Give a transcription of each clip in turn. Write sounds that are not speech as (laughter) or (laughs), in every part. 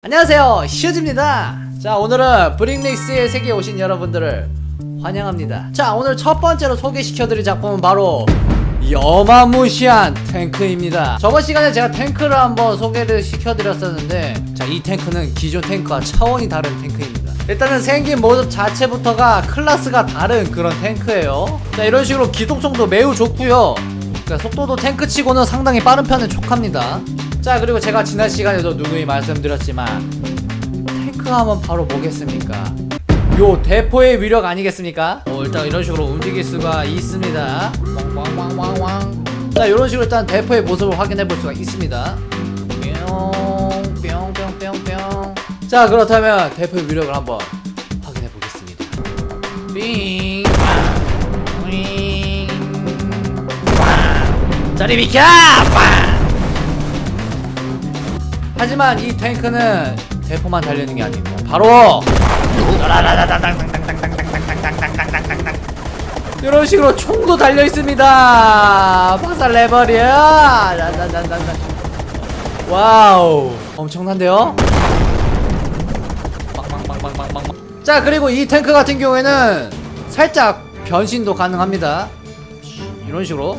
안녕하세요. 시우즈입니다. 자 오늘은 브링렉스의 세계에 오신 여러분들을 환영합니다. 자 오늘 첫 번째로 소개시켜드릴 작품은 바로 이 어마무시한 탱크입니다. 저번 시간에 제가 탱크를 한번 소개를 시켜드렸었는데 자 이 탱크는 기존 탱크와 차원이 다른 탱크입니다. 일단은 생긴 모습 자체부터가 클래스가 다른 그런 탱크예요. 자 이런 식으로 기동성도 매우 좋고요. 그러니까 속도도 탱크치고는 상당히 빠른 편에 촉합니다 자 그리고 제가 지난 시간에도 누누이 말씀드렸지만 탱크 하면 바로 뭐겠습니까? 요 대포의 위력 아니겠습니까? 어, 일단 이런 식으로 움직일 수가 있습니다. 왕왕왕왕왕. 자 이런 식으로 일단 대포의 모습을 확인해 볼 수가 있습니다. 뿅뿅뿅뿅뿅. 자 그렇다면 대포의 위력을 한번 확인해 보겠습니다. 빙 윙. 저리 비켜! 빵! 하지만 이 탱크는 대포만 달려있는 게 아닙니다. 바로 (laughs) 이런 식으로 총도 달려 있습니다. 박살 내버려. 와우, 엄청난데요? 자 그리고 이 탱크 같은 경우에는 살짝 변신도 가능합니다. 이런 식으로.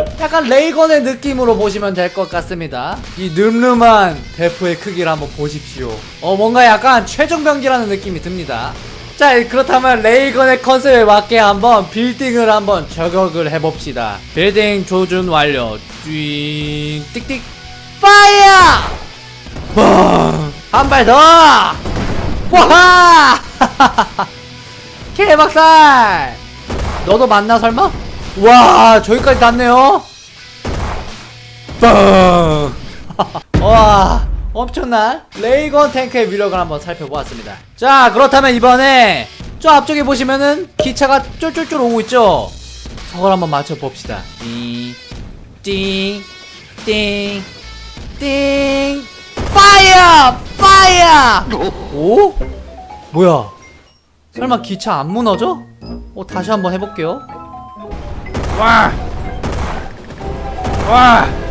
약간 레이건의 느낌으로 보시면 될 것 같습니다 이 늠름한 대포의 크기를 한번 보십시오 어 뭔가 약간 최종병기라는 느낌이 듭니다 자 그렇다면 레이건의 컨셉에 맞게 한번 빌딩을 한번 저격을 해봅시다 빌딩 조준 완료 띵 띡띡 파이어 한발 더! 와! (laughs) 개박살! 너도 맞나 설마? 와 저기까지 닿네요. 빵! 와 엄청난 레이건 탱크의 위력을 한번 살펴보았습니다. 자 그렇다면 이번에 저 앞쪽에 보시면은 기차가 쫄쫄쫄 오고 있죠. 저걸 한번 맞춰봅시다. 띵, 띵, 띵, 띵, 파이어! 파이어! 오? 뭐야? 설마 기차 안 무너져? 어, 다시 한번 해볼게요. 와! 와!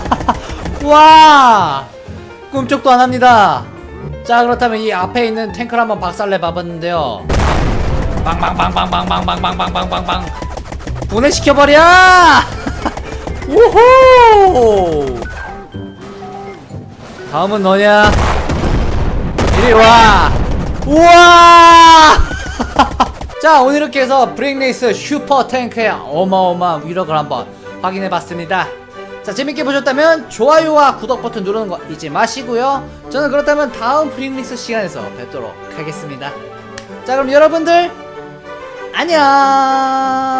와! 꿈쩍도 안 합니다. 자 그렇다면 이 앞에 있는 탱크를 한번 박살내 봐봤는데요. 빵빵빵빵빵빵빵빵빵빵빵빵 분해시켜버려! 우호! 다음은 너냐? 이리 와! 우와! 자, 오늘 이렇게 해서 브레이크레이스 슈퍼 탱크의 어마어마한 위력을 한번 확인해 봤습니다. 자, 재밌게 보셨다면 좋아요와 구독 버튼 누르는 거 잊지 마시고요. 저는 그렇다면 다음 브레이크레이스 시간에서 뵙도록 하겠습니다. 자, 그럼 여러분들, 안녕!